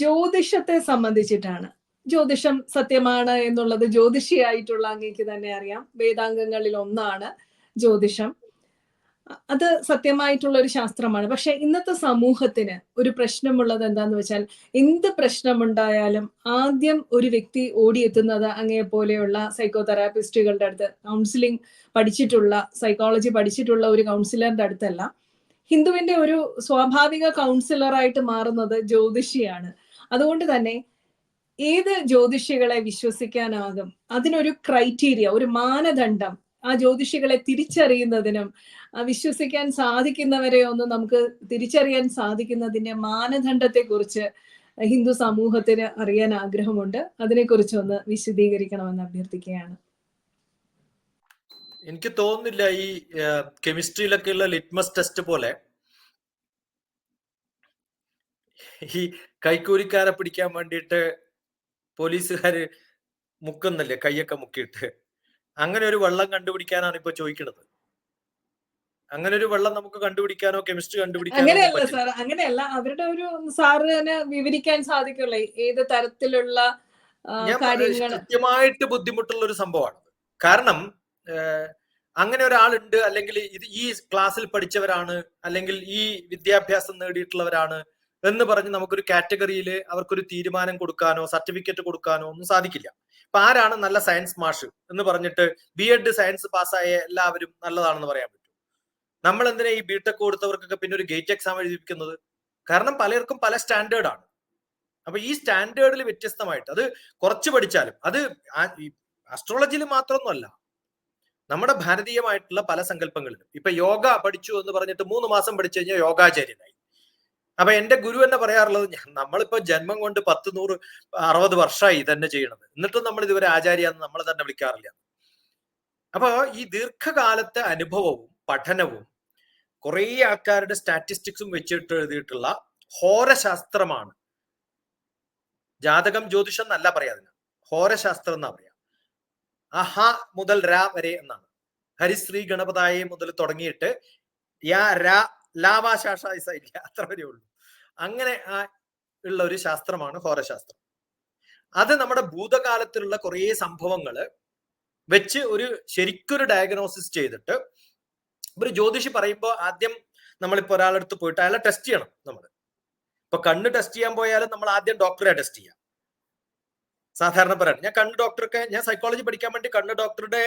ജ്യോതിഷത്തെ സംബന്ധിച്ചിട്ടാണ്. ജ്യോതിഷം സത്യമാണ് എന്നുള്ളത് ജ്യോതിഷിയായിട്ടുള്ള അങ്ങേക്ക് തന്നെ അറിയാം. വേദാംഗങ്ങളിൽ ഒന്നാണ് ജ്യോതിഷം. അത് സത്യമായിട്ടുള്ള ഒരു ശാസ്ത്രമാണ്. പക്ഷെ ഇന്നത്തെ സമൂഹത്തിന് ഒരു പ്രശ്നമുള്ളത് എന്താന്ന് വെച്ചാൽ എന്ത് പ്രശ്നമുണ്ടായാലും ആദ്യം ഒരു വ്യക്തി ഓടിയെത്തുന്നത് അങ്ങേ പോലെയുള്ള സൈക്കോ തെറാപ്പിസ്റ്റുകളുടെ അടുത്ത് കൗൺസിലിംഗ് പഠിച്ചിട്ടുള്ള സൈക്കോളജി പഠിച്ചിട്ടുള്ള ഒരു കൗൺസിലറിന്റെ അടുത്തല്ല. ഹിന്ദുവിന്റെ ഒരു സ്വാഭാവിക കൗൺസിലറായിട്ട് മാറുന്നത് ജ്യോതിഷിയാണ്. അതുകൊണ്ട് തന്നെ ഏത് ജ്യോതിഷികളെ വിശ്വസിക്കാനാകും? അതിനൊരു ക്രൈറ്റീരിയ ഒരു മാനദണ്ഡം ആ ജ്യോതിഷികളെ തിരിച്ചറിയുന്നതിനും വിശ്വസിക്കാൻ സാധിക്കുന്നവരെ ഒന്ന് നമുക്ക് തിരിച്ചറിയാൻ സാധിക്കുന്നതിന്റെ മാനദണ്ഡത്തെ കുറിച്ച് ഹിന്ദു സമൂഹത്തിന് അറിയാൻ ആഗ്രഹമുണ്ട്. അതിനെക്കുറിച്ച് ഒന്ന് വിശദീകരിക്കണമെന്ന് അഭ്യർത്ഥിക്കുകയാണ്. എനിക്ക് തോന്നുന്നില്ല ഈ കെമിസ്ട്രിയിലൊക്കെ ഉള്ള ലിറ്റ്മസ് ടെസ്റ്റ് പോലെ ഈ കൈക്കൂലിക്കാരെ പിടിക്കാൻ വേണ്ടിയിട്ട് പോലീസുകാര് മുക്കുന്നില്ലേ? കൈയൊക്കെ മുക്കിയിട്ട്. അങ്ങനെ ഒരു വെള്ളം കണ്ടുപിടിക്കാനാണ് ഇപ്പൊ ചോദിക്കുന്നത് അങ്ങനെ ഒരു വെള്ളം നമുക്ക് കണ്ടുപിടിക്കാനോ കെമിസ്ട്രി കണ്ടുപിടിക്കാനോ അങ്ങനെയല്ല. സാർ അങ്ങനെയല്ല. അവരുടെ ഒരു സാറിന് വിവരിക്കാൻ സാധിക്കുള്ളേ ഏത് തരത്തിലുള്ള കൃത്യമായിട്ട് ബുദ്ധിമുട്ടുള്ള ഒരു സംഭവമാണ്. കാരണം അങ്ങനെ ഒരാളുണ്ട്. അല്ലെങ്കിൽ ഇത് ഈ ക്ലാസ്സിൽ പഠിച്ചവരാണ്. അല്ലെങ്കിൽ ഈ വിദ്യാഭ്യാസം നേടിയിട്ടുള്ളവരാണ്. എന്ന് പറഞ്ഞ് നമുക്കൊരു കാറ്റഗറിയിൽ അവർക്കൊരു തീരുമാനം കൊടുക്കാനോ സർട്ടിഫിക്കറ്റ് കൊടുക്കാനോ ഒന്നും സാധിക്കില്ല. ഇപ്പൊ ആരാണ് നല്ല സയൻസ് മാഷ് എന്ന് പറഞ്ഞിട്ട് ബി എഡ് സയൻസ് പാസ്സായ എല്ലാവരും നല്ലതാണെന്ന് പറയാൻ പറ്റും. നമ്മൾ എന്തിനാ ഈ ബിടെക് കൊടുത്തവർക്കൊക്കെ പിന്നെ ഒരു ഗേറ്റ് എക്സാം എഴുതിപ്പിക്കുന്നത്? കാരണം പലർക്കും പല സ്റ്റാൻഡേർഡാണ് അപ്പൊ ഈ സ്റ്റാൻഡേർഡിൽ വ്യത്യസ്തമായിട്ട് അത് കുറച്ച് പഠിച്ചാലും അത് അസ്ട്രോളജിയിൽ മാത്രമൊന്നുമല്ല. നമ്മുടെ ഭാരതീയമായിട്ടുള്ള പല സങ്കല്പങ്ങളിലും. ഇപ്പൊ യോഗ പഠിച്ചു എന്ന് പറഞ്ഞിട്ട് മൂന്ന് മാസം പഠിച്ചു കഴിഞ്ഞാൽ യോഗാചാര്യനായി. അപ്പൊ എന്റെ ഗുരു എന്ന് പറയാറുള്ളത് നമ്മളിപ്പോ ജന്മം കൊണ്ട് പത്ത് നൂറ് അറുപത് വർഷമായി തന്നെ ചെയ്യണത്. എന്നിട്ടും നമ്മൾ ഇതുവരെ ആചാര്യാന്ന് നമ്മൾ തന്നെ വിളിക്കാറില്ല. അപ്പൊ ഈ ദീർഘകാലത്തെ അനുഭവവും പഠനവും കുറേ ആൾക്കാരുടെ സ്റ്റാറ്റിസ്റ്റിക്സും വെച്ചിട്ട് എഴുതിയിട്ടുള്ള ഹോരശാസ്ത്രമാണ്. ജാതകം ജ്യോതിഷം എന്നല്ല പറയാ അതിന്. ഹോരശാസ്ത്രം എന്നാ പറയാ. അഹ മുതൽ ര വരെ എന്നാണ്. ഹരിശ്രീ ഗണപതായ മുതൽ തുടങ്ങിയിട്ട് യാ രാ ലാവാശാഷ ഇല്ല അത്ര വരെ ഉള്ളൂ. അങ്ങനെ ആ ഉള്ള ഒരു ശാസ്ത്രമാണ് ഹോരശാസ്ത്രം. അത് നമ്മുടെ ഭൂതകാലത്തിലുള്ള കുറേ സംഭവങ്ങൾ വെച്ച് ഒരു ശരിക്കൊരു ഡയഗ്നോസിസ് ചെയ്തിട്ട് ഒരു ജ്യോതിഷി പറയുമ്പോൾ ആദ്യം നമ്മളിപ്പോ ഒരാളെടുത്ത് പോയിട്ട് അയാളെ ടെസ്റ്റ് ചെയ്യണം നമ്മൾ ഇപ്പൊ കണ്ണ് ടെസ്റ്റ് ചെയ്യാൻ പോയാലും നമ്മൾ ആദ്യം ഡോക്ടറെ ടെസ്റ്റ് ചെയ്യാം. സാധാരണ പറയാണ് ഞാൻ കണ്ണ് ഡോക്ടർക്ക് ഞാൻ സൈക്കോളജി പഠിക്കാൻ വേണ്ടി കണ്ണ് ഡോക്ടറുടെ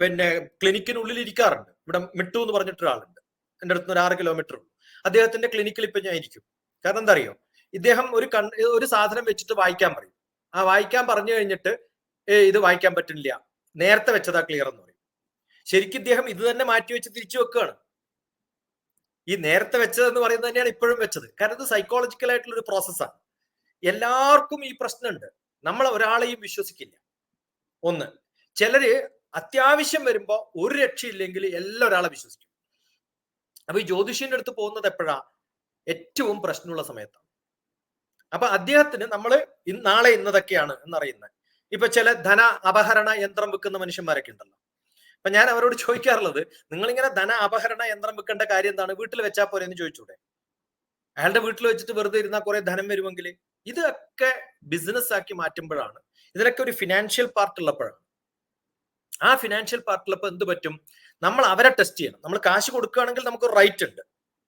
പിന്നെ ക്ലിനിക്കിനുള്ളിൽ ഇരിക്കാറുണ്ട്. ഇവിടെ മിട്ടു എന്ന് പറഞ്ഞിട്ട് ഒരാളുണ്ട് എന്റെ അടുത്ത് ഒരു ആറ് കിലോമീറ്റർ ഉള്ളൂ അദ്ദേഹത്തിന്റെ ക്ലിനിക്കിൽ ഇപ്പൊ ഞാൻ ഇരിക്കും. കാരണം എന്താ അറിയോ ഇദ്ദേഹം ഒരു കണ് ഒരു സാധനം വെച്ചിട്ട് വായിക്കാൻ പറയും. ആ വായിക്കാൻ പറഞ്ഞു കഴിഞ്ഞിട്ട് ഏ ഇത് വായിക്കാൻ പറ്റുന്നില്ല. നേരത്തെ വെച്ചതാ ക്ലിയർ എന്ന് പറയും. ശരിക്കും ഇദ്ദേഹം ഇത് തന്നെ മാറ്റി വെച്ച് തിരിച്ചു വെക്കുകയാണ്. ഈ നേരത്തെ വെച്ചതെന്ന് പറയുന്നത് തന്നെയാണ് ഇപ്പോഴും വെച്ചത്. കാരണം ഇത് സൈക്കോളജിക്കൽ ആയിട്ടുള്ള ഒരു പ്രോസസ്സാണ് എല്ലാവർക്കും ഈ പ്രശ്നമുണ്ട്. നമ്മൾ ഒരാളെയും വിശ്വസിക്കില്ല. ഒന്ന് ചിലര് അത്യാവശ്യം വരുമ്പോ ഒരു രക്ഷയില്ലെങ്കിൽ എല്ലാ ഒരാളെ വിശ്വസിക്കും. അപ്പൊ ഈ ജ്യോതിഷിന്റെ അടുത്ത് പോകുന്നത് എപ്പോഴാ? ഏറ്റവും പ്രശ്നമുള്ള സമയത്താണ്. അപ്പൊ അദ്ദേഹത്തിന് നമ്മൾ നാളെ ഇന്നതൊക്കെയാണ് എന്നറിയുന്നത്. ഇപ്പൊ ചില ധന അപഹരണ യന്ത്രം വെക്കുന്ന മനുഷ്യന്മാരൊക്കെ ഉണ്ടല്ലോ. അപ്പൊ ഞാൻ അവരോട് ചോദിക്കാറുള്ളത് നിങ്ങൾ ഇങ്ങനെ ധന അപഹരണ യന്ത്രം വെക്കേണ്ട കാര്യം എന്താണ്? വീട്ടിൽ വെച്ചാൽ പോരെ എന്ന് ചോദിച്ചൂടെ? അയാളുടെ വീട്ടിൽ വെച്ചിട്ട് വെറുതെ ഇരുന്നാൽ കുറെ ധനം വരുമെങ്കിൽ ഇതൊക്കെ ബിസിനസ് ആക്കി മാറ്റുമ്പോഴാണ്. ഇതിനൊക്കെ ഒരു ഫിനാൻഷ്യൽ പാർട്ട് ഉള്ളപ്പോഴാണ്. ആ ഫിനാൻഷ്യൽ പാർട്ടിലപ്പോൾ എന്ത് പറ്റും? നമ്മൾ അവരെ ടെസ്റ്റ് ചെയ്യണം. നമ്മൾ കാശ് കൊടുക്കുകയാണെങ്കിൽ നമുക്ക് റൈറ്റ് ഉണ്ട്.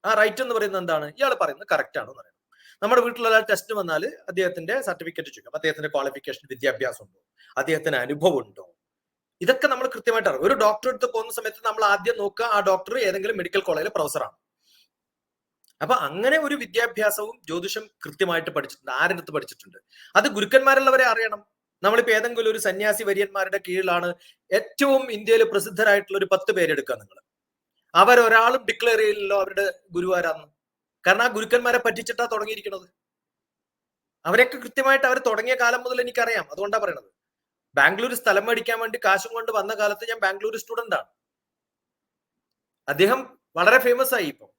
ആ റൈറ്റ് എന്ന് പറയുന്നത് എന്താണ്? ഇയാൾ പറയുന്നത് കറക്റ്റ് ആണെന്ന് പറയുന്നത്. നമ്മുടെ വീട്ടിലുള്ള ടെസ്റ്റ് വന്നാൽ അദ്ദേഹത്തിന്റെ സർട്ടിഫിക്കറ്റ് ചോദിക്കും അദ്ദേഹത്തിന്റെ ക്വാളിഫിക്കേഷൻ വിദ്യാഭ്യാസം ഉണ്ടോ? അദ്ദേഹത്തിന് അനുഭവം ഉണ്ടോ? ഇതൊക്കെ നമ്മൾ കൃത്യമായിട്ട് അറിയാം ഒരു ഡോക്ടർ അടുത്ത് പോകുന്ന സമയത്ത് നമ്മൾ ആദ്യം നോക്കുക ആ ഡോക്ടർ ഏതെങ്കിലും മെഡിക്കൽ കോളേജിലെ പ്രൊഫസറാണ് അപ്പൊ അങ്ങനെ ഒരു വിദ്യാഭ്യാസവും ജ്യോതിഷം കൃത്യമായിട്ട് പഠിച്ചിട്ടുണ്ട്. ആരുടെ അടുത്ത് പഠിച്ചിട്ടുണ്ട്? അത് ഗുരുക്കന്മാരുള്ളവരെ അറിയണം. നമ്മളിപ്പോ ഏതെങ്കിലും ഒരു സന്യാസി വര്യന്മാരുടെ കീഴിലാണ് ഏറ്റവും ഇന്ത്യയിൽ പ്രസിദ്ധരായിട്ടുള്ള ഒരു പത്ത് പേരെടുക്കുക നിങ്ങൾ. അവരൊരാളും ഡിക്ലെയർ ചെയ്യില്ലല്ലോ അവരുടെ ഗുരുവാരാന്ന്. കാരണം ആ ഗുരുക്കന്മാരെ പറ്റിച്ചിട്ടാ തുടങ്ങിയിരിക്കുന്നത് അവരൊക്കെ കൃത്യമായിട്ട് അവർ തുടങ്ങിയ കാലം മുതൽ എനിക്കറിയാം. അതുകൊണ്ടാ പറയണത്. ബാംഗ്ലൂർ സ്ഥലം മേടിക്കാൻ വേണ്ടി കാശും കൊണ്ട് വന്ന കാലത്ത് ഞാൻ ബാംഗ്ലൂർ സ്റ്റുഡന്റ് ആണ്. അദ്ദേഹം വളരെ ഫേമസ് ആയി ഇപ്പം.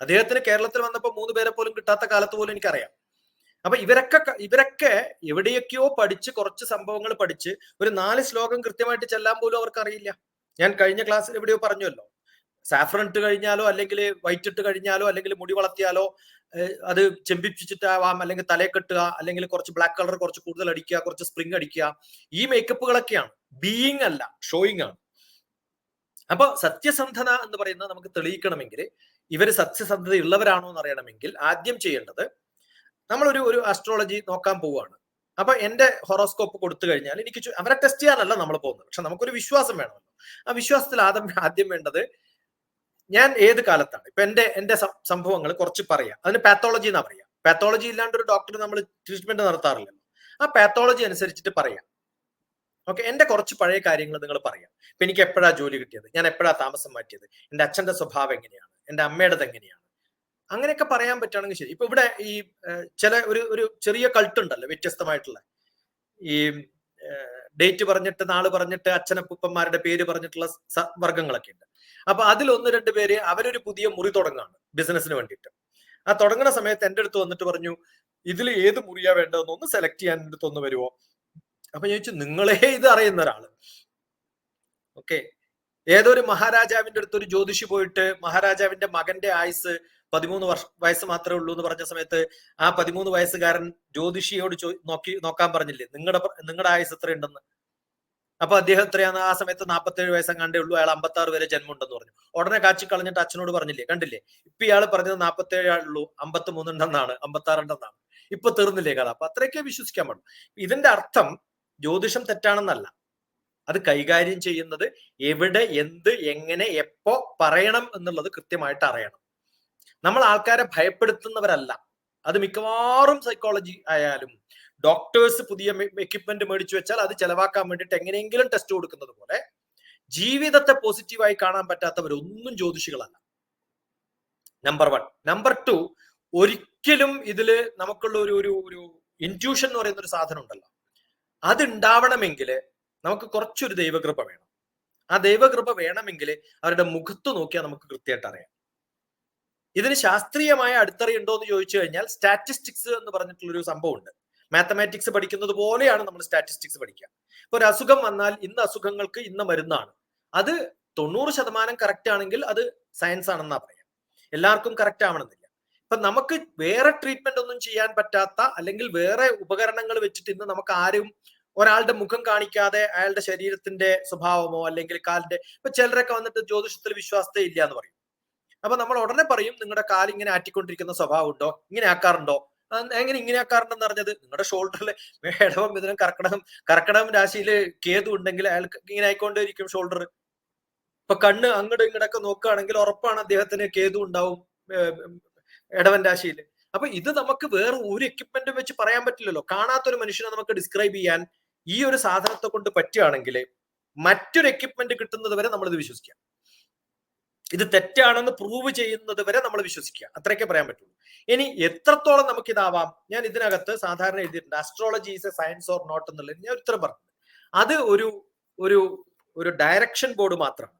അദ്ദേഹത്തിന് കേരളത്തിൽ വന്നപ്പോൾ മൂന്ന് പേരെ പോലും കിട്ടാത്ത കാലത്ത് പോലും എനിക്കറിയാം. അപ്പൊ ഇവരൊക്കെ ഇവരൊക്കെ എവിടെയൊക്കെയോ പഠിച്ച് കുറച്ച് സംഭവങ്ങൾ പഠിച്ച് ഒരു നാല് ശ്ലോകം കൃത്യമായിട്ട് ചെല്ലാൻ പോലും അവർക്ക് അറിയില്ല. ഞാൻ കഴിഞ്ഞ ക്ലാസ്സിൽ എവിടെയോ പറഞ്ഞല്ലോ. സാഫ്രൺ ഇട്ട് കഴിഞ്ഞാലോ അല്ലെങ്കിൽ വൈറ്റ് ഇട്ട് കഴിഞ്ഞാലോ അല്ലെങ്കിൽ മുടി വളർത്തിയാലോ അത് ചെമ്പിപ്പിച്ചിട്ടാവാം അല്ലെങ്കിൽ തലേ കെട്ടുക അല്ലെങ്കിൽ കുറച്ച് ബ്ലാക്ക് കളർ കുറച്ച് കൂടുതൽ അടിക്കുക കുറച്ച് സ്പ്രിങ് അടിക്കുക. ഈ മേക്കപ്പുകളൊക്കെയാണ് ബീയിങ് അല്ല ഷോയിങ് ആണ്. അപ്പൊ സത്യസന്ധത എന്ന് പറയുന്നത് നമുക്ക് തെളിയിക്കണമെങ്കിൽ ഇവർ സത്യസന്ധത ഉള്ളവരാണോ എന്ന് അറിയണമെങ്കിൽ ആദ്യം ചെയ്യേണ്ടത് നമ്മളൊരു ഒരു അസ്ട്രോളജി നോക്കാൻ പോവുകയാണ് അപ്പൊ എന്റെ ഹൊറോസ്കോപ്പ് കൊടുത്തു കഴിഞ്ഞാൽ എനിക്ക് അവരെ ടെസ്റ്റ് ചെയ്യാനല്ല നമ്മൾ പോകുന്നത്. പക്ഷെ നമുക്കൊരു വിശ്വാസം വേണമല്ലോ. ആ വിശ്വാസത്തിൽ ആദ്യം ആദ്യം വേണ്ടത് ഞാൻ ഏത് കാലത്താണ്? ഇപ്പൊ എന്റെ എന്റെ സംഭവങ്ങൾ കുറച്ച് പറയാം. അതിന് പാത്തോളജി എന്നാ പറയാം. പാത്തോളജി ഇല്ലാണ്ട് ഒരു ഡോക്ടർ നമ്മൾ ട്രീറ്റ്മെന്റ് നടത്താറില്ലല്ലോ. ആ പാത്തോളജി അനുസരിച്ചിട്ട് പറയാം. ഓക്കെ എന്റെ കുറച്ച് പഴയ കാര്യങ്ങൾ നിങ്ങൾ പറയാം. ഇപ്പൊ എനിക്ക് എപ്പോഴാ ജോലി കിട്ടിയത്? ഞാൻ എപ്പോഴാ താമസം മാറ്റിയത്? എന്റെ അച്ഛന്റെ സ്വഭാവം എങ്ങനെയാണ്? എന്റെ അമ്മയുടേത് എങ്ങനെയാണ്? അങ്ങനെയൊക്കെ പറയാൻ പറ്റുകയാണെങ്കിൽ ശരി. ഇപ്പൊ ഇവിടെ ഈ ചില ഒരു ഒരു ചെറിയ കൾട്ട് ഉണ്ടല്ലോ വ്യത്യസ്തമായിട്ടുള്ള. ഈ ഡേറ്റ് പറഞ്ഞിട്ട് നാൾ പറഞ്ഞിട്ട് അച്ഛനപ്പൂപ്പന്മാരുടെ പേര് പറഞ്ഞിട്ടുള്ള വർഗങ്ങളൊക്കെ ഉണ്ട്. അപ്പൊ അതിൽ ഒന്ന് രണ്ട് പേര് അവരൊരു പുതിയ മുറി തുടങ്ങാണ് ബിസിനസ്സിന് വേണ്ടിയിട്ട്. ആ തുടങ്ങുന്ന സമയത്ത് എന്റെ അടുത്ത് വന്നിട്ട് പറഞ്ഞു ഇതിൽ ഏത് മുറിയാ വേണ്ടതെന്ന് ഒന്ന് സെലക്ട് ചെയ്യാൻ എന്റെ അടുത്ത് ഒന്ന് വരുമോ അപ്പൊ ഞാൻ ചോദിച്ചു നിങ്ങളെ ഇത് അറിയുന്ന ഒരാൾ. ഓക്കെ ഏതൊരു മഹാരാജാവിന്റെ അടുത്ത് ഒരു ജ്യോതിഷി പോയിട്ട് മഹാരാജാവിന്റെ മകന്റെ ആയുസ് പതിമൂന്ന് വർഷ വയസ്സ് മാത്രമേ ഉള്ളൂ എന്ന് പറഞ്ഞ സമയത്ത് ആ പതിമൂന്ന് വയസ്സുകാരൻ ജ്യോതിഷിയോട് നോക്കി നോക്കാൻ പറഞ്ഞില്ലേ നിങ്ങളുടെ നിങ്ങളുടെ ആയുസ് എത്ര ഉണ്ടെന്ന് അപ്പൊ അദ്ദേഹം എത്രയാണ് ആ സമയത്ത് നാൽപ്പത്തേഴ് കണ്ടേ ഉള്ളൂ. അയാൾ അമ്പത്തി ആറ് വരെ ജന്മമുണ്ടെന്ന് പറഞ്ഞു. ഉടനെ കാച്ചി കളഞ്ഞിട്ട് അച്ഛനോട് പറഞ്ഞില്ലേ കണ്ടില്ലേ ഇപ്പൊ ഇയാൾ പറഞ്ഞത് നാൽപ്പത്തേഴ് ഉള്ളൂ അമ്പത്തി മൂന്നുണ്ടെന്നാണ് അമ്പത്തി ആറുണ്ടെന്നാണ് ഇപ്പൊ തീർന്നില്ലേ കഥ? അപ്പൊ അത്രയൊക്കെ വിശ്വസിക്കാൻ പാടും ഇതിന്റെ അർത്ഥം ജ്യോതിഷം തെറ്റാണെന്നല്ല. അത് കൈകാര്യം ചെയ്യുന്നത് എവിടെ എന്ത് എങ്ങനെ എപ്പോ പറയണം എന്നുള്ളത് കൃത്യമായിട്ട് അറിയണം. നമ്മൾ ആൾക്കാരെ ഭയപ്പെടുത്തുന്നവരല്ല. അത് മിക്കവാറും സൈക്കോളജി ആയാലും ഡോക്ടേഴ്സ് പുതിയ എക്യുപ്മെന്റ് മേടിച്ചു വെച്ചാൽ അത് ചെലവാക്കാൻ വേണ്ടിയിട്ട് എങ്ങനെയെങ്കിലും ടെസ്റ്റ് കൊടുക്കുന്നത് പോലെ ജീവിതത്തെ പോസിറ്റീവായി കാണാൻ പറ്റാത്തവരൊന്നും ജ്യോതിഷികളല്ല. നമ്പർ വൺ നമ്പർ ടു ഒരിക്കലും ഇതിൽ നമുക്കുള്ള ഒരു ഒരു ഒരു ഇന്റ്യൂഷൻ എന്ന് പറയുന്ന ഒരു സാധനം ഉണ്ടല്ലോ. അത് ഉണ്ടാവണമെങ്കിൽ നമുക്ക് കുറച്ചൊരു ദൈവകൃപ വേണം. ആ ദൈവകൃപ വേണമെങ്കിൽ അവരുടെ മുഖത്ത് നോക്കിയാൽ നമുക്ക് കൃത്യമായിട്ട് അറിയാം. ഇതിന് ശാസ്ത്രീയമായ അടിത്തറയുണ്ടോ എന്ന് ചോദിച്ചു കഴിഞ്ഞാൽ സ്റ്റാറ്റിസ്റ്റിക്സ് എന്ന് പറഞ്ഞിട്ടുള്ളൊരു സംഭവമുണ്ട്. മാത്തമാറ്റിക്സ് പഠിക്കുന്നത് പോലെയാണ് നമ്മൾ സ്റ്റാറ്റിസ്റ്റിക്സ് പഠിക്കുക. ഇപ്പൊ ഒരു അസുഖം വന്നാൽ ഇന്ന് അസുഖങ്ങൾക്ക് ഇന്ന മരുന്നാണ്. അത് തൊണ്ണൂറ് ശതമാനം കറക്റ്റ് ആണെങ്കിൽ അത് സയൻസ് ആണെന്നാ പറയാം. എല്ലാവർക്കും കറക്റ്റ് ആവണമെന്നില്ല. ഇപ്പൊ നമുക്ക് വേറെ ട്രീറ്റ്മെന്റ് ഒന്നും ചെയ്യാൻ പറ്റാത്ത അല്ലെങ്കിൽ വേറെ ഉപകരണങ്ങൾ വെച്ചിട്ട് ഇന്ന് നമുക്ക് ആരും ഒരാളുടെ മുഖം കാണിക്കാതെ അയാളുടെ ശരീരത്തിന്റെ സ്വഭാവമോ അല്ലെങ്കിൽ കാലിന്റെ ഇപ്പൊ ചിലരൊക്കെ വന്നിട്ട് ജ്യോതിഷത്തിൽ വിശ്വാസത്തെ ഇല്ല എന്ന് പറയും. അപ്പൊ നമ്മൾ ഉടനെ പറയും നിങ്ങളുടെ കാൽ ഇങ്ങനെ ആറ്റിക്കൊണ്ടിരിക്കുന്ന സ്വഭാവം ഉണ്ടോ ഇങ്ങനെ ആക്കാറുണ്ടോ? എങ്ങനെ ഇങ്ങനെ ആക്കാറുണ്ടെന്ന് അറിഞ്ഞത്? നിങ്ങളുടെ ഷോൾഡറിൽ ഇടവം മിഥുനം കർക്കടകം കർക്കടകം രാശിയിൽ കേതു ഉണ്ടെങ്കിൽ അയാൾക്ക് ഇങ്ങനെ ആയിക്കൊണ്ടേയിരിക്കും ഷോൾഡർ ഇപ്പൊ കണ്ണ് അങ്ങോട്ടും ഇങ്ങോട്ടൊക്കെ നോക്കുകയാണെങ്കിൽ ഉറപ്പാണ് അദ്ദേഹത്തിന് കേതു ഉണ്ടാവും ഇടവൻ രാശിയിൽ അപ്പൊ ഇത് നമുക്ക് വേറെ ഒരു എക്യുപ്മെന്റും വെച്ച് പറയാൻ പറ്റില്ലല്ലോ. കാണാത്തൊരു മനുഷ്യനെ നമുക്ക് ഡിസ്ക്രൈബ് ചെയ്യാൻ ഈ ഒരു സാധനത്തെ കൊണ്ട് പറ്റുകയാണെങ്കിൽ മറ്റൊരു എക്യുപ്മെന്റ് കിട്ടുന്നത് വരെ നമ്മൾ ഇത് വിശ്വസിക്കാം. ഇത് തെറ്റാണെന്ന് പ്രൂവ് ചെയ്യുന്നത് വരെ നമ്മൾ വിശ്വസിക്കുക. അത്രയൊക്കെ പറയാൻ പറ്റുള്ളൂ. ഇനി എത്രത്തോളം നമുക്ക് ഇതാവാം ഞാൻ ഇതിനകത്ത് സാധാരണ എഴുതിയിട്ടുണ്ട് astrology is a science or not എന്നുള്ളത് ഞാൻ ഉത്തരം പറഞ്ഞു അത് ഒരു ഒരു ഒരു ഡയറക്ഷൻ ബോർഡ് മാത്രം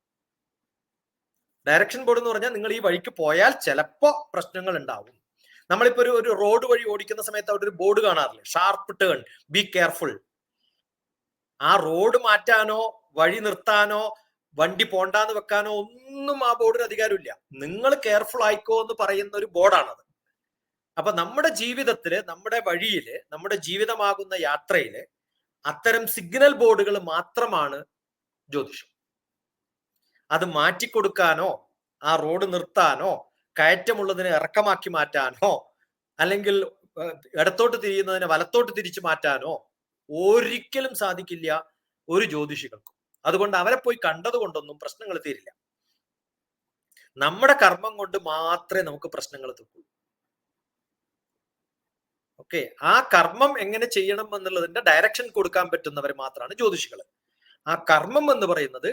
ഡയറക്ഷൻ ബോർഡ് എന്ന് പറഞ്ഞാൽ നിങ്ങൾ ഈ വഴിക്ക് പോയാൽ ചിലപ്പോ പ്രശ്നങ്ങൾ ഉണ്ടാവും. നമ്മളിപ്പോ ഒരു ഒരു റോഡ് വഴി ഓടിക്കുന്ന സമയത്ത് അവിടെ ഒരു ബോർഡ് കാണാറില്ല? ഷാർപ്പ് ടേൺ ബി കെയർഫുൾ ആ റോഡ് മാറ്റാനോ വഴി നിർത്താനോ വണ്ടി പോണ്ടാന്ന് വെക്കാനോ ഒന്നും ആ ബോർഡിന് അധികാരമില്ല. നിങ്ങൾ കെയർഫുൾ ആയിക്കോ എന്ന് പറയുന്ന ഒരു ബോർഡാണത്. അപ്പൊ നമ്മുടെ ജീവിതത്തിൽ നമ്മുടെ വഴിയിൽ നമ്മുടെ ജീവിതമാകുന്ന യാത്രയിൽ അത്തരം സിഗ്നൽ ബോർഡുകൾ മാത്രമാണ് ജ്യോതിഷം. അത് മാറ്റിക്കൊടുക്കാനോ ആ റോഡ് നിർത്താനോ കയറ്റമുള്ളതിനെ ഇറക്കമാക്കി മാറ്റാനോ അല്ലെങ്കിൽ ഇടത്തോട്ട് തിരിയുന്നതിനെ വലത്തോട്ട് തിരിച്ചു മാറ്റാനോ ഒരിക്കലും സാധിക്കില്ല ഒരു ജ്യോതിഷികൾക്കും. അതുകൊണ്ട് അവരെ പോയി കണ്ടതുകൊണ്ടൊന്നും പ്രശ്നങ്ങൾ തീരില്ല. നമ്മുടെ കർമ്മം കൊണ്ട് മാത്രമേ നമുക്ക് പ്രശ്നങ്ങൾ തീർക്കുള്ളൂ ഓക്കെ? ആ കർമ്മം എങ്ങനെ ചെയ്യണം എന്നുള്ളതിന്റെ ഡയറക്ഷൻ കൊടുക്കാൻ പറ്റുന്നവർ മാത്രമാണ് ജ്യോതിഷികൾ. ആ കർമ്മം എന്ന് പറയുന്നത്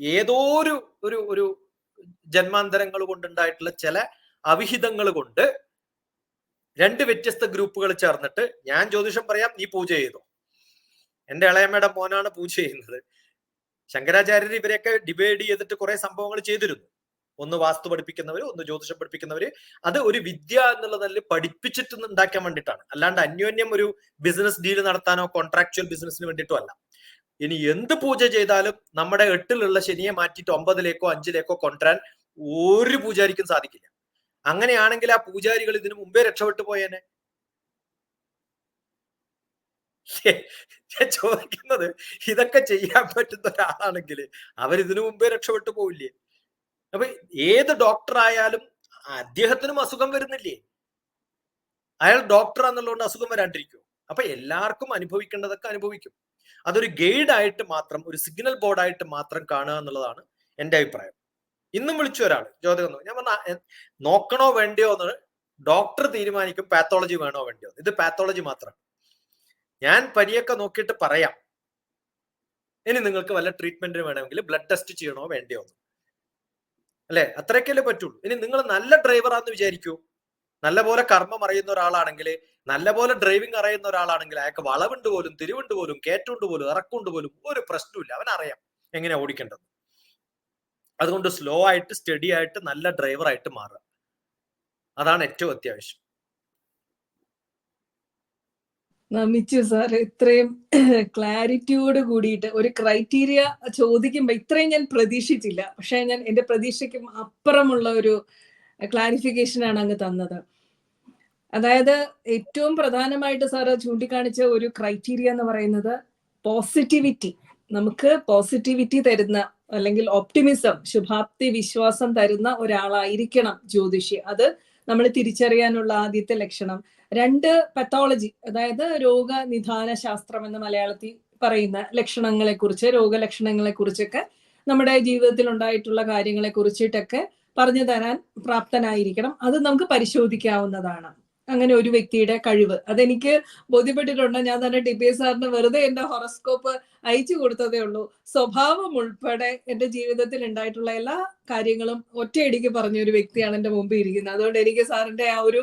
ഏതോ ഒരു ഒരു ഒരു ജന്മാന്തരങ്ങൾ കൊണ്ടുണ്ടായിട്ടുള്ള ചില അവിഹിതങ്ങൾ കൊണ്ട് രണ്ട് വ്യത്യസ്ത ഗ്രൂപ്പുകൾ ചേർന്നിട്ട് ഞാൻ ജ്യോതിഷം പറയാം നീ പൂജ ചെയ്തോ. എന്റെ ഇളയമ്മയുടെ മോനാണ് പൂജ ചെയ്യുന്നത്. ശങ്കരാചാര്യർ ഇവരെയൊക്കെ ഡിബേറ്റ് ചെയ്തിട്ട് കുറെ സംഭവങ്ങൾ ചെയ്തിരുന്നു. ഒന്ന് വാസ്തു പഠിപ്പിക്കുന്നവര് ഒന്ന് ജ്യോതിഷം പഠിപ്പിക്കുന്നവര്. അത് ഒരു വിദ്യ എന്നുള്ള നിലയിൽ പഠിപ്പിച്ചിട്ട് ഉണ്ടാക്കാൻ വേണ്ടിയിട്ടാണ്. അല്ലാണ്ട് അന്യോന്യം ഒരു ബിസിനസ് ഡീൽ നടത്താനോ കോൺട്രാക്ച്വൽ ബിസിനസിന് വേണ്ടിയിട്ടോ അല്ല. ഇനി എന്ത് പൂജ ചെയ്താലും നമ്മുടെ എട്ടിലുള്ള ശനിയെ മാറ്റിയിട്ട് ഒമ്പതിലേക്കോ അഞ്ചിലേക്കോ കൊണ്ടുവരാൻ ഒരു പൂജാരിക്കും സാധിക്കില്ല. അങ്ങനെയാണെങ്കിൽ ആ പൂജാരികൾ ഇതിനു മുമ്പേ രക്ഷപ്പെട്ടു പോയേനെ. ഞാൻ ചോദിക്കുന്നത് ഇതൊക്കെ ചെയ്യാൻ പറ്റുന്ന ഒരാളാണെങ്കിൽ അവരിതിനു മുമ്പേ രക്ഷപ്പെട്ടു പോവില്ലേ? അപ്പൊ ഏത് ഡോക്ടർ ആയാലും അദ്ദേഹത്തിനും അസുഖം വരുന്നില്ലേ? അയാൾ ഡോക്ടർ എന്നുള്ളതുകൊണ്ട് അസുഖം വരാണ്ടിരിക്കും അപ്പൊ എല്ലാവർക്കും അനുഭവിക്കേണ്ടതൊക്കെ അനുഭവിക്കും. അതൊരു ഗൈഡ് ആയിട്ട് മാത്രം ഒരു സിഗ്നൽ ബോർഡായിട്ട് മാത്രം കാണുക എന്നുള്ളതാണ് എന്റെ അഭിപ്രായം. ഇന്നും വിളിച്ചു ഒരാൾ ജ്യോതികം ഞാൻ പറഞ്ഞ നോക്കണോ വേണ്ടയോ എന്ന് ഡോക്ടർ തീരുമാനിക്കും പാത്തോളജി വേണോ വേണ്ടയോ. ഇത് പാത്തോളജി മാത്രം. ഞാൻ പരിയൊക്കെ നോക്കിയിട്ട് പറയാം. ഇനി നിങ്ങൾക്ക് വല്ല ട്രീറ്റ്മെന്റിന് വേണമെങ്കിൽ ബ്ലഡ് ടെസ്റ്റ് ചെയ്യണോ വേണ്ടയോ അല്ലെ? അത്രയ്ക്കല്ലേ പറ്റുള്ളൂ. ഇനി നിങ്ങൾ നല്ല ഡ്രൈവറാന്ന് വിചാരിക്കൂ. നല്ല പോലെ കർമ്മം അറിയുന്ന ഒരാളാണെങ്കിൽ നല്ല പോലെ ഡ്രൈവിംഗ് അറിയുന്ന ഒരാളാണെങ്കിൽ അയാൾക്ക് വളവുണ്ട് പോലും തിരിവുണ്ട് പോലും കയറ്റുണ്ട് പോലും ഇറക്കുണ്ട് പോലും ഒരു പ്രശ്നമില്ല അവൻ അറിയാം എങ്ങനെ ഓടിക്കേണ്ടത്. അതുകൊണ്ട് സ്ലോ ആയിട്ട് സ്റ്റഡി ആയിട്ട് നല്ല ഡ്രൈവറായിട്ട് മാറുക. അതാണ് ഏറ്റവും അത്യാവശ്യം. നമിച്ചു സാർ ഇത്രയും ക്ലാരിറ്റിയോട് കൂടിയിട്ട് ഒരു ക്രൈറ്റീരിയ ചോദിക്കുമ്പോൾ ഇത്രയും ഞാൻ പ്രതീക്ഷിച്ചില്ല. പക്ഷെ ഞാൻ എന്റെ പ്രതീക്ഷയ്ക്കും അപ്പുറമുള്ള ഒരു ക്ലാരിഫിക്കേഷൻ ആണ് അങ്ങ് തന്നത്. അതായത് ഏറ്റവും പ്രധാനമായിട്ട് സാറ് ചൂണ്ടിക്കാണിച്ച ഒരു ക്രൈറ്റീരിയ എന്ന് പറയുന്നത് പോസിറ്റിവിറ്റി നമുക്ക് പോസിറ്റിവിറ്റി തരുന്ന അല്ലെങ്കിൽ ഓപ്റ്റിമിസം ശുഭാപ്തി വിശ്വാസം തരുന്ന ഒരാളായിരിക്കണം ജ്യോതിഷി. അത് നമ്മൾ തിരിച്ചറിയാനുള്ള ആദ്യത്തെ ലക്ഷണം. രണ്ട് പത്തോളജി അതായത് രോഗനിധാന ശാസ്ത്രം എന്ന് മലയാളത്തിൽ പറയുന്ന ലക്ഷണങ്ങളെ കുറിച്ച് രോഗലക്ഷണങ്ങളെ കുറിച്ചൊക്കെ നമ്മുടെ ജീവിതത്തിൽ ഉണ്ടായിട്ടുള്ള കാര്യങ്ങളെ കുറിച്ചിട്ടൊക്കെ പറഞ്ഞു തരാൻ പ്രാപ്തനായിരിക്കണം. അത് നമുക്ക് പരിശോധിക്കാവുന്നതാണ്. അങ്ങനെ ഒരു വ്യക്തിയുടെ കഴിവ്. അതെനിക്ക് ബോധ്യപ്പെട്ടിട്ടുണ്ട്. ഞാൻ തന്നെ ടി പി എസ് സാറിന് വെറുതെ എന്റെ ഹൊറസ്കോപ്പ് അയച്ചു കൊടുത്തതേ ഉള്ളൂ. സ്വഭാവം ഉൾപ്പെടെ എന്റെ ജീവിതത്തിൽ ഉണ്ടായിട്ടുള്ള എല്ലാ കാര്യങ്ങളും ഒറ്റയടിക്ക് പറഞ്ഞ ഒരു വ്യക്തിയാണ് എന്റെ മുമ്പിൽ ഇരിക്കുന്നത്. അതുകൊണ്ട് എനിക്ക് സാറിന്റെ ആ ഒരു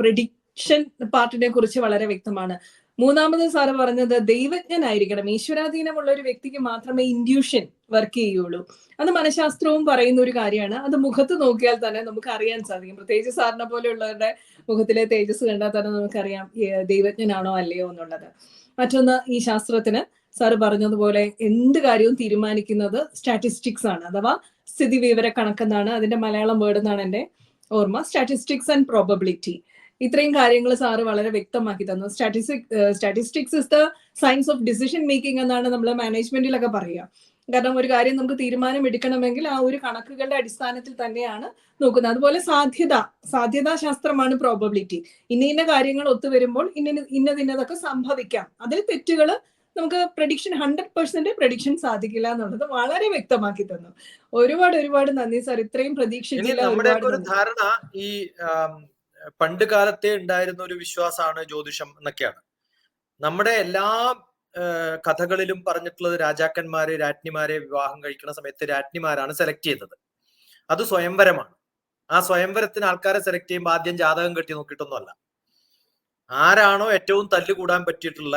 പ്രഡിക്ഷൻ പാർട്ടിനെ കുറിച്ച് വളരെ വ്യക്തമാണ്. മൂന്നാമത് സാറ് പറഞ്ഞത് ദൈവജ്ഞനായിരിക്കണം. ഈശ്വരാധീനമുള്ള ഒരു വ്യക്തിക്ക് മാത്രമേ ഇൻഡ്യൂഷൻ വർക്ക് ചെയ്യുള്ളൂ. അത് മനഃശാസ്ത്രവും പറയുന്ന ഒരു കാര്യമാണ്. അത് മുഖത്ത് നോക്കിയാൽ തന്നെ നമുക്ക് അറിയാൻ സാധിക്കും. പ്രത്യേകിച്ച് സാറിനെ പോലെയുള്ളവരുടെ മുഖത്തിലെ തേജസ് കണ്ടാൽ തന്നെ നമുക്കറിയാം ദൈവജ്ഞനാണോ അല്ലയോ എന്നുള്ളത്. മറ്റൊന്ന് ഈ ശാസ്ത്രത്തിന് സാറ് പറഞ്ഞതുപോലെ എന്ത് കാര്യവും തീരുമാനിക്കുന്നത് സ്റ്റാറ്റിസ്റ്റിക്സ് ആണ്. അഥവാ സ്ഥിതി വിവര കണക്കെന്നാണ് അതിന്റെ മലയാളം വേർഡ് എന്നാണ് എന്റെ ഓർമ്മ. സ്റ്റാറ്റിസ്റ്റിക്സ് ആൻഡ് പ്രോബബിലിറ്റി ഇത്രയും കാര്യങ്ങൾ സാറ് വളരെ വ്യക്തമാക്കി തന്നു. Statistic statistics is the science of decision making എന്നാണ് നമ്മൾ മാനേജ്മെന്റിലൊക്കെ പറയുക. കാരണം ഒരു കാര്യം നമുക്ക് തീരുമാനം എടുക്കണമെങ്കിൽ ആ ഒരു കണക്കുകളുടെ അടിസ്ഥാനത്തിൽ തന്നെയാണ് നോക്കുന്നത്. അതുപോലെ സാധ്യത സാധ്യതാ ശാസ്ത്രമാണ് പ്രോബബിലിറ്റി ഇന്ന ഇന്ന കാര്യങ്ങൾ ഒത്തുവരുമ്പോൾ ഇന്ന ഇന്നതിന്നതൊക്കെ സംഭവിക്കാം. അതിൽ തെറ്റുകൾ നമുക്ക് പ്രഡിക്ഷൻ ഹൺഡ്രഡ് പെർസെന്റ് പ്രഡിക്ഷൻ സാധിക്കില്ല എന്നുള്ളത് വളരെ വ്യക്തമാക്കി തന്നു. ഒരുപാട് ഒരുപാട് നന്ദി സാർ. ഇത്രയും പ്രതീക്ഷിച്ചില്ല. ഒരു ധാരണ ഈ പണ്ട് കാലത്തെ ഉണ്ടായിരുന്ന ഒരു വിശ്വാസമാണ് ജ്യോതിഷം എന്നൊക്കെയാണ്. നമ്മുടെ എല്ലാ കഥകളിലും പറഞ്ഞിട്ടുള്ളത് രാജാക്കന്മാരെ രാജ്ഞിമാരെ വിവാഹം കഴിക്കുന്ന സമയത്ത് രാജ്ഞിമാരാണ് സെലക്ട് ചെയ്തത് അത് സ്വയംവരമാണ്. ആ സ്വയംവരത്തിന് ആൾക്കാരെ സെലക്ട് ചെയ്യുമ്പോൾ ആദ്യം ജാതകം കെട്ടി നോക്കിയിട്ടൊന്നുമല്ല. ആരാണോ ഏറ്റവും തല്ലുകൂടാൻ പറ്റിയിട്ടുള്ള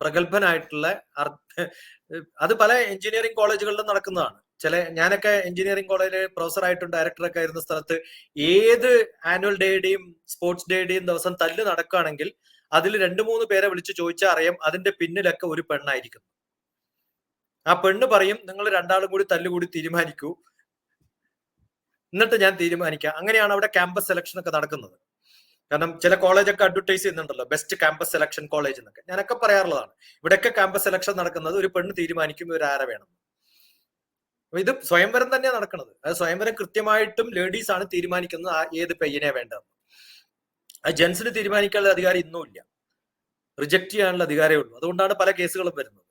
പ്രഗത്ഭനായിട്ടുള്ള അത് പല എഞ്ചിനീയറിംഗ് കോളേജുകളിലും നടക്കുന്നതാണ്. ചില ഞാനൊക്കെ എഞ്ചിനീയറിംഗ് കോളേജിൽ പ്രൊഫസർ ആയിട്ടും ഡയറക്ടറൊക്കെ ആയിരുന്ന സ്ഥലത്ത് ഏത് ആനുവൽ ഡേയുടെയും സ്പോർട്സ് ഡേയുടെയും ദിവസം തല്ല് നടക്കുകയാണെങ്കിൽ അതിൽ രണ്ടു മൂന്ന് പേരെ വിളിച്ച് ചോദിച്ചാൽ അറിയാം അതിന്റെ പിന്നിലൊക്കെ ഒരു പെണ്ണായിരിക്കും. ആ പെണ്ണ് പറയും നിങ്ങൾ രണ്ടാളും കൂടി തല്ലുകൂടി തീരുമാനിക്കൂ. എന്നിട്ട് ഞാൻ തീരുമാനിക്കാം. അങ്ങനെയാണ് അവിടെ ക്യാമ്പസ് സെലക്ഷൻ ഒക്കെ നടക്കുന്നത്. കാരണം ചില കോളേജൊക്കെ അഡ്വർടൈസ് ചെയ്യുന്നുണ്ടല്ലോ ബെസ്റ്റ് ക്യാമ്പസ് സെലക്ഷൻ കോളേജ് എന്നൊക്കെ. ഞാനൊക്കെ പറയാറുള്ളതാണ് ഇവിടെയൊക്കെ ക്യാമ്പസ് സെലക്ഷൻ നടക്കുന്നത് ഒരു പെണ്ണ് തീരുമാനിക്കും ഒരു ആരെ വേണം. ഇത് സ്വയംവരം തന്നെയാണ് നടക്കുന്നത് അത് സ്വയംവരം കൃത്യമായിട്ടും ലേഡീസ് ആണ് തീരുമാനിക്കുന്നത് ഏത് പയ്യനെ വേണ്ടത്. അത് ജെൻസിന് തീരുമാനിക്കാനുള്ള അധികാരം ഇന്നും ഇല്ല. റിജക്ട് ചെയ്യാനുള്ള അധികാരമേ ഉള്ളൂ. അതുകൊണ്ടാണ് പല കേസുകളും വരുന്നത്.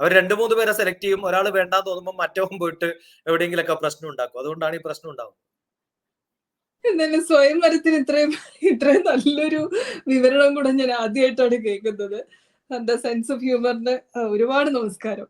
അവർ രണ്ടു മൂന്ന് പേരെ സെലക്ട് ചെയ്യും. ഒരാൾ വേണ്ടാന്ന് തോന്നുമ്പോൾ മറ്റവൻ പോയിട്ട് എവിടെയെങ്കിലൊക്കെ പ്രശ്നം ഉണ്ടാക്കും. അതുകൊണ്ടാണ് ഈ പ്രശ്നം ഉണ്ടാവുന്നത്. എന്നാലും സ്വയംവരത്തിന് ഇത്രയും ഇത്രയും നല്ലൊരു വിവരണം കൂടെ ഞാൻ ആദ്യമായിട്ടാണ് കേൾക്കുന്നത്. എന്റെ സെൻസ് ഓഫ് ഹ്യൂമറിന് ഒരുപാട് നമസ്കാരം.